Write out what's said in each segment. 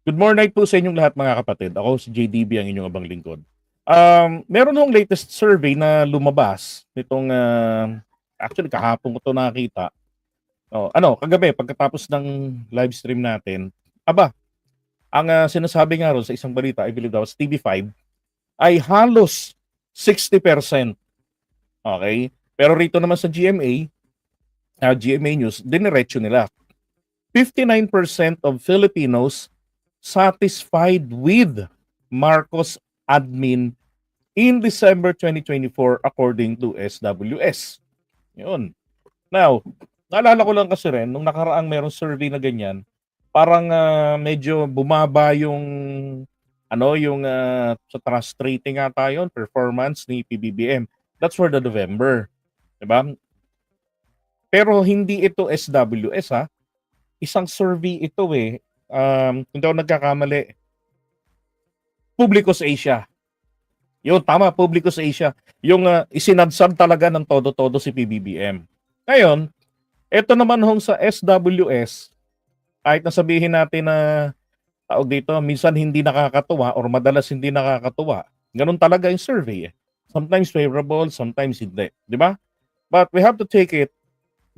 Good morning po sa inyong lahat mga kapatid. Ako si JDB ang inyong abang lingkod. Um, meron hong latest survey na lumabas nitong ah, actually kahapon ko to nakita. Oh, ano, kagabi pagkatapos ng live stream natin, aba, ang ah, sinasabi nga ron sa isang balita, I believe that was TV5, ay halos 60%. Okay? Pero rito naman sa GMA, ah, GMA News, diniretso nila. 59% of Filipinos satisfied with Marcos admin in December 2024 according to SWS. Yun. Now, naalala ko lang kasi rin, nung nakaraang merong survey na ganyan, parang ah, medyo bumaba yung ano yung ah, sa trust rating nga tayo, performance ni PBBM. That's for the November. 'Di ba? Pero hindi ito SWS ha. Isang survey ito eh. Um, kung ako nagkakamali, Publicus Asia. Yun, tama, Publicus Asia. Yung uh, isinadsad talaga ng todo-todo si PBBM. Ngayon, ito naman hong sa SWS, kahit na sabihin natin na tawag dito, minsan hindi nakakatuwa or madalas hindi nakakatuwa. Ganun talaga yung survey. Eh. Sometimes favorable, sometimes hindi. Di ba? But we have to take it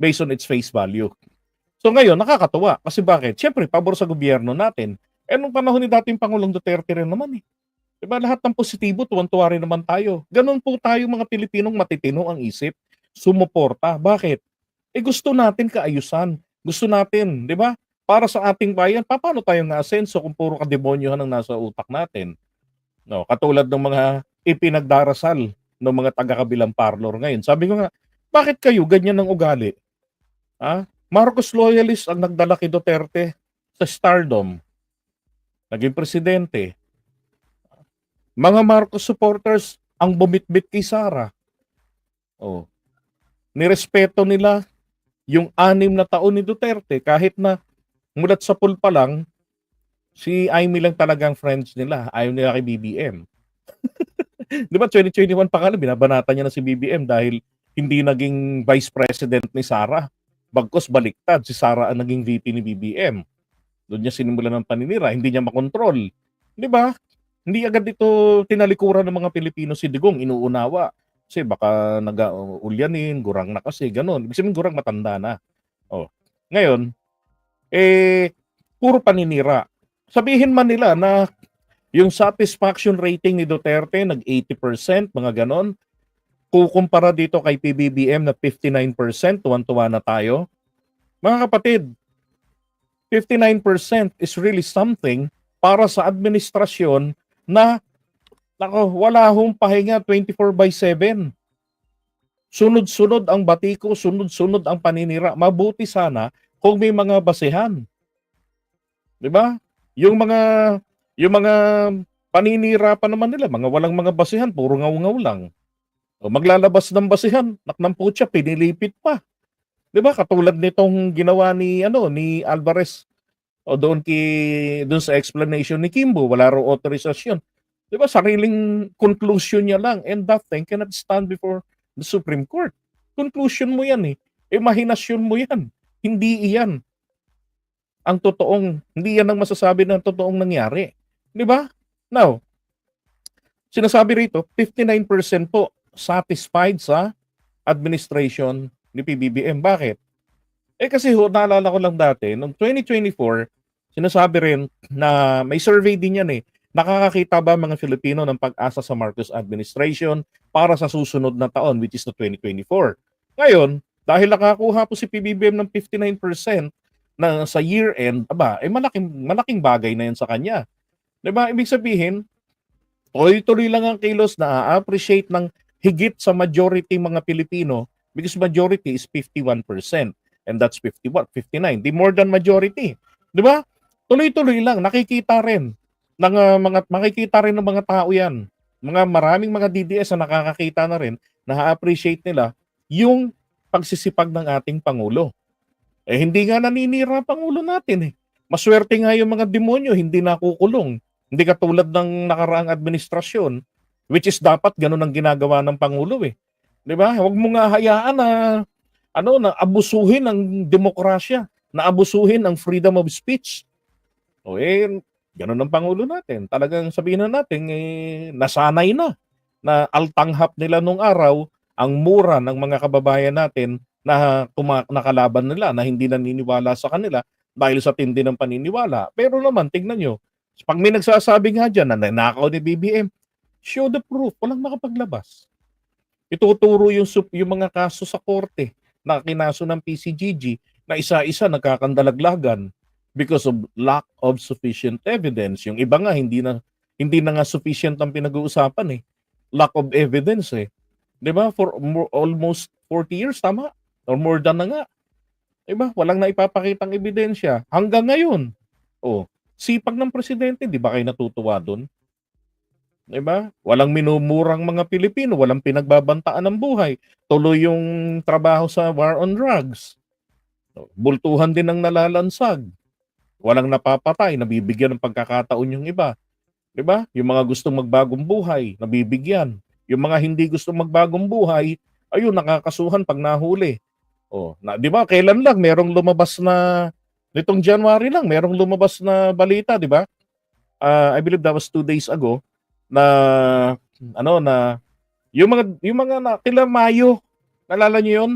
based on its face value. So ngayon, nakakatuwa. Kasi bakit? Siyempre, pabor sa gobyerno natin. Eh, nung panahon ni dating Pangulong Duterte rin naman eh. Diba, lahat ng positibo, tuwan-tuwa rin naman tayo. Ganun po tayo mga Pilipinong matitino ang isip, sumuporta. Bakit? Eh gusto natin kaayusan. Gusto natin, di ba? Para sa ating bayan, pa- paano tayo nga asenso kung puro kademonyohan ang nasa utak natin? No, katulad ng mga ipinagdarasal ng mga taga-kabilang parlor ngayon. Sabi ko nga, bakit kayo ganyan ang ugali? Ha? Marcos loyalist ang nagdala kay Duterte sa stardom. Naging presidente. Mga Marcos supporters ang bumitbit kay Sara. Oh. Nirespeto nila yung anim na taon ni Duterte kahit na mulat sa pool pa lang si Amy lang talagang friends nila. Ayaw nila kay BBM. Di ba 2021 pa kala binabanatan niya na si BBM dahil hindi naging vice president ni Sara. Bagkos baliktad, si Sara ang naging VP ni BBM. Doon niya sinimulan ng paninira, hindi niya makontrol. Di ba? Hindi agad ito tinalikuran ng mga Pilipino si Digong, inuunawa. Kasi baka nag-ulyanin, gurang na kasi, ganun. Ibig sabihin, gurang matanda na. Oh. Ngayon, eh, puro paninira. Sabihin man nila na yung satisfaction rating ni Duterte nag 80%, mga ganon. Kukumpara dito kay PBBM na 59%, tuwan-tuwa na tayo. Mga kapatid, 59% is really something para sa administrasyon na nako, wala hong pahinga 24 by 7. Sunod-sunod ang batiko, sunod-sunod ang paninira. Mabuti sana kung may mga basehan. 'Di ba? Yung mga yung mga paninira pa naman nila, mga walang mga basehan, puro ngaw-ngaw lang. O maglalabas ng basehan, naknang putya, pinilipit pa. 'Di ba? Katulad nitong ginawa ni ano ni Alvarez o doon ki doon sa explanation ni Kimbo, wala raw authorization. 'Di ba? Sariling conclusion niya lang and that thing cannot stand before the Supreme Court. Conclusion mo 'yan eh. Imahinasyon mo 'yan. Hindi iyan ang totoong, hindi yan ang masasabi ng totoong nangyari. 'Di ba? Now, sinasabi rito, 59% po satisfied sa administration ni PBBM. Bakit? Eh kasi ho, naalala ko lang dati, noong 2024, sinasabi rin na may survey din yan eh, nakakakita ba mga Filipino ng pag-asa sa Marcos administration para sa susunod na taon, which is the 2024. Ngayon, dahil nakakuha po si PBBM ng 59% na sa year end, aba, eh malaking, malaking bagay na yan sa kanya. 'Di ba? Ibig sabihin, tuloy-tuloy lang ang kilos na appreciate ng higit sa majority mga Pilipino because majority is 51% and that's 51, 59. The more than majority. 'Di ba? Tuloy-tuloy lang nakikita rin ng ah, mga makikita rin ng mga tao 'yan. Mga maraming mga DDS na nakakakita na rin, na-appreciate nila yung pagsisipag ng ating pangulo. Eh hindi nga naninira ang pangulo natin eh. Maswerte nga yung mga demonyo, hindi nakukulong. Hindi katulad ng nakaraang administrasyon, which is dapat ganun ang ginagawa ng Pangulo eh. 'Di ba? Huwag mo nga hayaan na ano na abusuhin ang demokrasya, na abusuhin ang freedom of speech. O eh, Ganun ang pangulo natin. Talagang sabihin na natin eh nasanay na na altanghap nila nung araw ang mura ng mga kababayan natin na tuma- nakalaban nila na hindi naniniwala sa kanila dahil sa tindi ng paniniwala. Pero naman, tingnan nyo, pag may nagsasabi nga dyan na nanakaw ni BBM, show the proof, walang makapaglabas. Ituturo yung, yung mga kaso sa korte na kinaso ng PCGG na isa-isa nagkakandalaglagan because of lack of sufficient evidence. Yung iba nga hindi na hindi na nga sufficient ang pinag-uusapan eh. Lack of evidence eh. 'Di ba? For more, almost 40 years tama or more than na nga. 'Di ba? Walang naipapakitang ebidensya hanggang ngayon. Oh, sipag ng presidente, 'di ba kayo natutuwa doon? 'Di ba? Walang minumurang mga Pilipino, walang pinagbabantaan ng buhay. Tuloy yung trabaho sa war on drugs. Bultuhan din ang nalalansag. Walang napapatay, nabibigyan ng pagkakataon yung iba. 'Di ba? Yung mga gustong magbagong buhay, nabibigyan. Yung mga hindi gustong magbagong buhay, ayun nakakasuhan pag nahuli. Oh, na 'di ba? Kailan lang merong lumabas na nitong January lang, merong lumabas na balita, 'di ba? Ah, I believe that was two days ago na ano na yung mga yung mga na, kila Mayo, nalala niyo 'yon?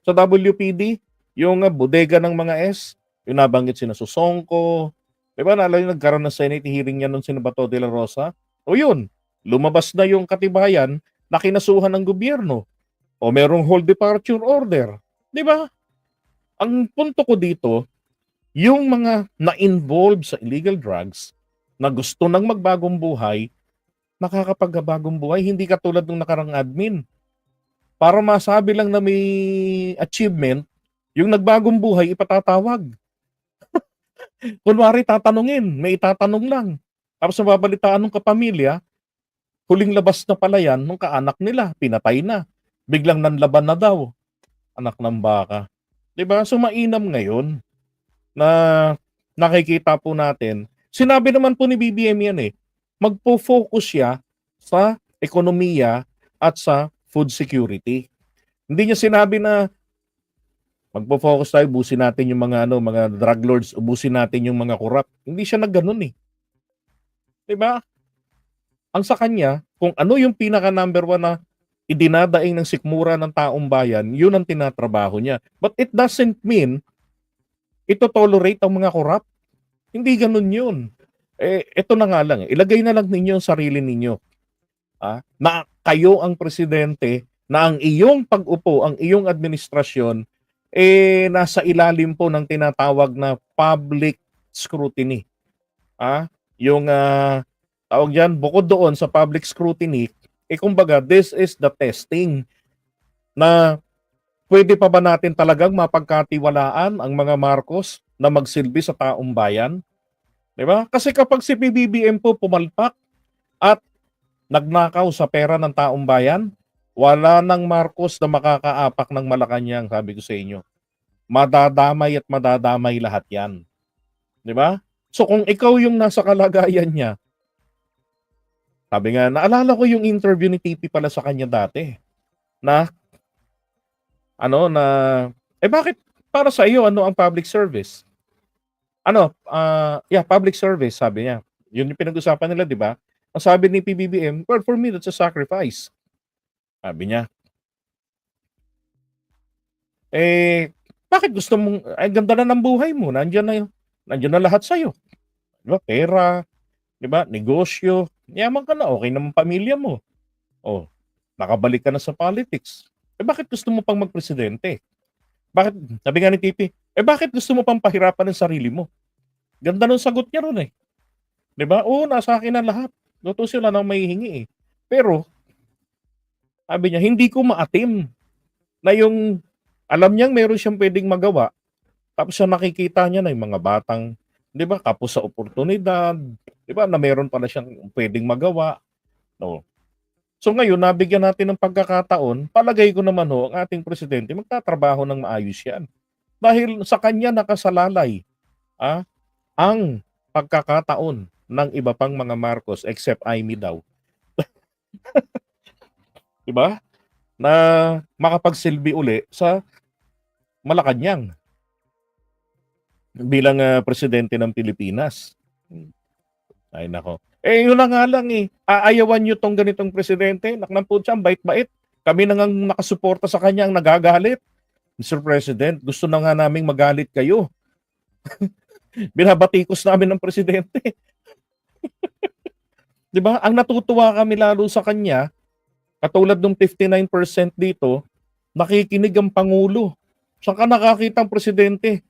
Sa WPD, yung uh, bodega ng mga S, yung nabanggit sina Susongko, Di ba, naalala nyo, nagkaroon ng Senate hearing yan nung sino Bato de la Rosa? O yun, lumabas na yung katibayan na kinasuhan ng gobyerno. O merong hold departure order. Di ba? Ang punto ko dito, yung mga na-involve sa illegal drugs na gusto nang magbagong buhay, nakakapagbagong buhay, hindi katulad ng nakarang admin. Para masabi lang na may achievement, yung nagbagong buhay ipatatawag. Kunwari tatanungin, may itatanong lang. Tapos mababalitaan ng kapamilya, huling labas na pala yan nung kaanak nila, pinatay na. Biglang nanlaban na daw. Anak ng baka. 'Di ba? So mainam ngayon na nakikita po natin. Sinabi naman po ni BBM yan eh. Magpo-focus siya sa ekonomiya at sa food security. Hindi niya sinabi na magpo-focus tayo, ubusin natin yung mga ano, mga drug lords, ubusin natin yung mga corrupt. Hindi siya nagganon eh. 'Di ba? Ang sa kanya, kung ano yung pinaka number one na idinadaing ng sikmura ng taong bayan, yun ang tinatrabaho niya. But it doesn't mean ito tolerate ang mga corrupt. Hindi ganun yun. Eh, ito na nga lang. eh. Ilagay na lang ninyo ang sarili ninyo. Ah, na kayo ang presidente, na ang iyong pag-upo, ang iyong administrasyon, eh, nasa ilalim po ng tinatawag na public scrutiny. Ah, yung ah, tawag diyan, bukod doon sa public scrutiny, eh kumbaga, this is the testing na pwede pa ba natin talagang mapagkatiwalaan ang mga Marcos na magsilbi sa taong bayan? 'Di ba? Kasi kapag si PBBM po pumalpak at nagnakaw sa pera ng taong bayan, wala nang Marcos na makakaapak ng Malacanang, sabi ko sa inyo. Madadamay at madadamay lahat 'yan. 'Di ba? So kung ikaw yung nasa kalagayan niya, sabi nga, naalala ko yung interview ni TP pala sa kanya dati. Na, ano, na, eh bakit para sa iyo, ano ang public service? Ano, ah, yeah, public service, sabi niya. Yun yung pinag-usapan nila, di ba? Ang sabi ni PBBM, well, for me, that's a sacrifice. Sabi niya. Eh, bakit gusto mong, ay ganda na ng buhay mo, nandiyan na, yun- nandiyan na lahat sa'yo. Di ba? Pera, di ba? Negosyo, yaman ka na, okay naman pamilya mo. Oh, nakabalik ka na sa politics. Eh bakit gusto mo pang magpresidente? Bakit, sabi nga ni Tipi, eh bakit gusto mo pang pahirapan ng sarili mo? Ganda nung sagot niya ron eh. Di ba? Oo, nasa akin na lahat. Luto sila nang may hingi eh. Pero, sabi niya, hindi ko maatim na yung, alam niyang meron siyang pwedeng magawa, tapos siya nakikita niya na yung mga batang, di ba, kapos sa oportunidad, di ba, na meron pala siyang pwedeng magawa. No. So ngayon, nabigyan natin ng pagkakataon, palagay ko naman ho, ang ating presidente, magtatrabaho ng maayos yan. Dahil sa kanya nakasalalay ah, ang pagkakataon ng iba pang mga Marcos except Amy daw. di ba? Na makapagsilbi uli sa Malacanang. bilang uh, presidente ng Pilipinas. Ay nako. Eh yun na nga lang eh. Aayawan nyo tong ganitong presidente. Naknampun siya, bait-bait. Kami na nga nakasuporta sa kanya ang nagagalit. Mr. President, gusto na nga naming magalit kayo. Binabatikos namin ng presidente. 'Di ba? Ang natutuwa kami lalo sa kanya, katulad ng 59% dito, nakikinig ang pangulo. Saan ka nakakita ang presidente?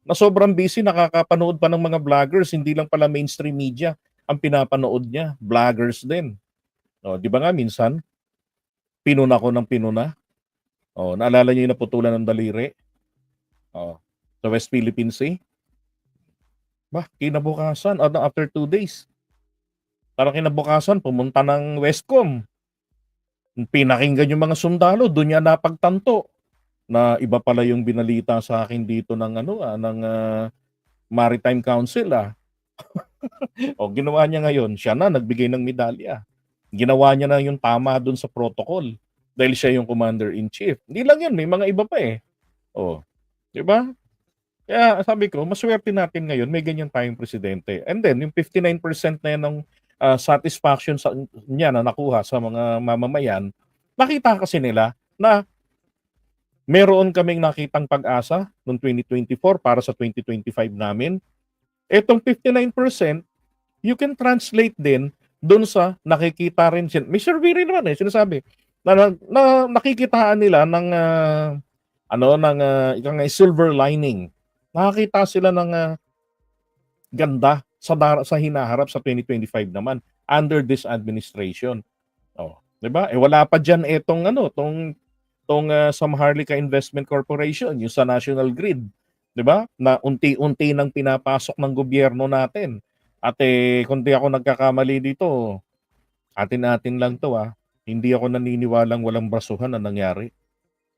Na sobrang busy, nakakapanood pa ng mga vloggers, hindi lang pala mainstream media ang pinapanood niya, vloggers din. O, 'di ba nga minsan pinuna ko ng pinuna? O, naalala niyo yung naputulan ng daliri? O, sa West Philippine Sea? Bah, kinabukasan, ano, after two days. Parang kinabukasan, pumunta ng Westcom. Pinakinggan yung mga sundalo, doon niya napagtanto na iba pala yung binalita sa akin dito ng ano ah, ng ah, Maritime Council ah. o ginawa niya ngayon, siya na nagbigay ng medalya. Ginawa niya na yung tama doon sa protocol dahil siya yung commander in chief. Hindi lang yan, may mga iba pa eh. Oh, 'di ba? Kaya sabi ko, maswerte natin ngayon, may ganyan tayong presidente. And then, yung 59% na yan ng ah, satisfaction sa, niya na nakuha sa mga mamamayan, nakita kasi nila na meron kaming nakitang pag-asa noong 2024 para sa 2025 namin. Etong 59%, you can translate din doon sa nakikita rin May survey rin naman eh, sinasabi. Na, na, na nakikitaan nila ng ah, ano ng uh, ika nga silver lining. Nakakita sila ng ah, ganda sa sa hinaharap sa 2025 naman under this administration. Oh, 'di ba? Eh wala pa diyan etong ano, tong tong uh, sa Maharlika Investment Corporation, yung sa National Grid, 'di ba? Na unti-unti nang pinapasok ng gobyerno natin. At eh, kung di ako nagkakamali dito, atin-atin lang to ah. Hindi ako naniniwalang walang brasuhan na nangyari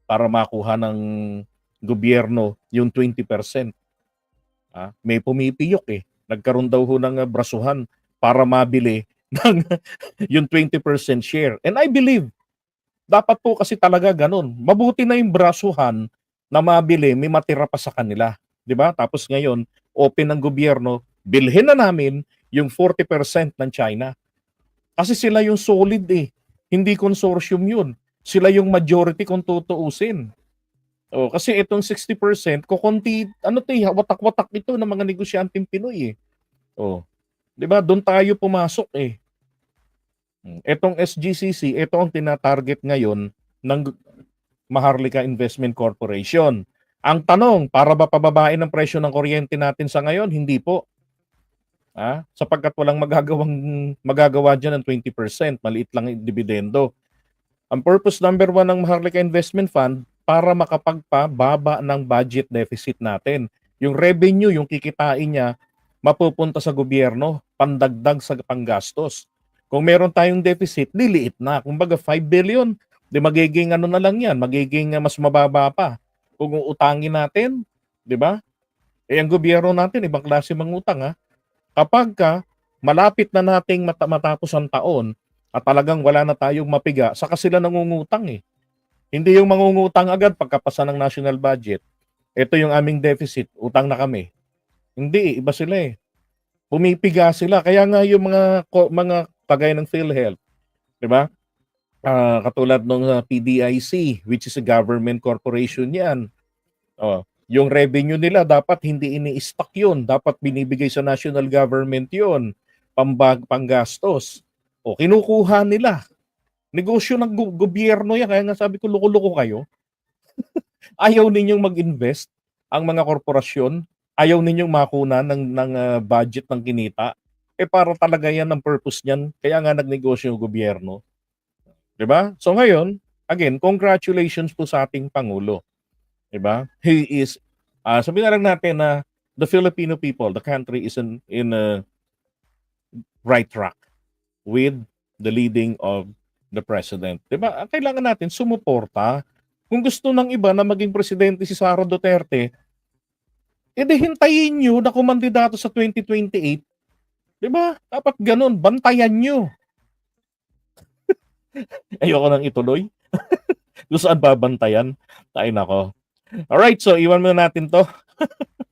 para makuha ng gobyerno yung 20%. Ah, may pumipiyok eh. Nagkaroon daw ho ng ah, brasuhan para mabili ng yung 20% share. And I believe dapat po kasi talaga ganun. Mabuti na yung brasuhan na mabili, may matira pa sa kanila. ba? Tapos ngayon, open ng gobyerno, bilhin na namin yung 40% ng China. Kasi sila yung solid eh. Hindi consortium yun. Sila yung majority kung tutuusin. Oh, kasi itong 60%, kukunti, ano 'to, eh, watak-watak ito ng mga negosyanteng Pinoy eh. Oh. 'Di ba? Doon tayo pumasok eh. Hmm, Etong SGCC, ito ang tinatarget ngayon ng Maharlika Investment Corporation. Ang tanong, para ba pababain ang presyo ng kuryente natin sa ngayon? Hindi po. Ah, sapagkat walang magagawang magagawa diyan ng 20%, maliit lang yung dividendo. Ang purpose number one ng Maharlika Investment Fund para makapagpababa ng budget deficit natin. Yung revenue, yung kikitain niya, mapupunta sa gobyerno, pandagdag sa panggastos. Kung meron tayong deficit, liliit na. Kumbaga 5 billion, di magiging ano na lang yan, magiging mas mababa pa. Kung utangin natin, di ba? Eh ang gobyerno natin, ibang klase mangutang ha. Kapag ka malapit na nating mata- matapos ang taon at talagang wala na tayong mapiga, saka sila nangungutang eh. Hindi yung mangungutang agad pagkapasa ng national budget. Ito yung aming deficit, utang na kami. Hindi, iba sila eh. Pumipiga sila. Kaya nga yung mga mga kagaya ng PhilHealth, 'di ba? Ah, katulad ng ah, PDIC, which is a government corporation 'yan. Oh, yung revenue nila dapat hindi ini-stock 'yun, dapat binibigay sa national government 'yun, pambag panggastos. O kinukuha nila. Negosyo ng go- gobyerno 'yan, kaya nga sabi ko loko-loko kayo. Ayaw ninyong mag-invest ang mga korporasyon, ayaw ninyong makuna ng ng ah, budget ng kinita. Eh para talaga 'yan ang purpose niyan, kaya nga nagnegosyo yung gobyerno. ba? So ngayon, again, congratulations po sa ating pangulo. ba? He is ah sabihin na lang natin na the Filipino people, the country is in in a right track with the leading of the president. 'Di ba? Ang Kailangan natin sumuporta. Kung gusto ng iba na maging presidente si Sara Duterte, edi hintayin nyo na kumandidato sa 2028. 'Di ba? Dapat ganun, bantayan nyo. Ayoko nang ituloy. Kung saan babantayan? Tayo nako. Alright, so iwan muna natin to.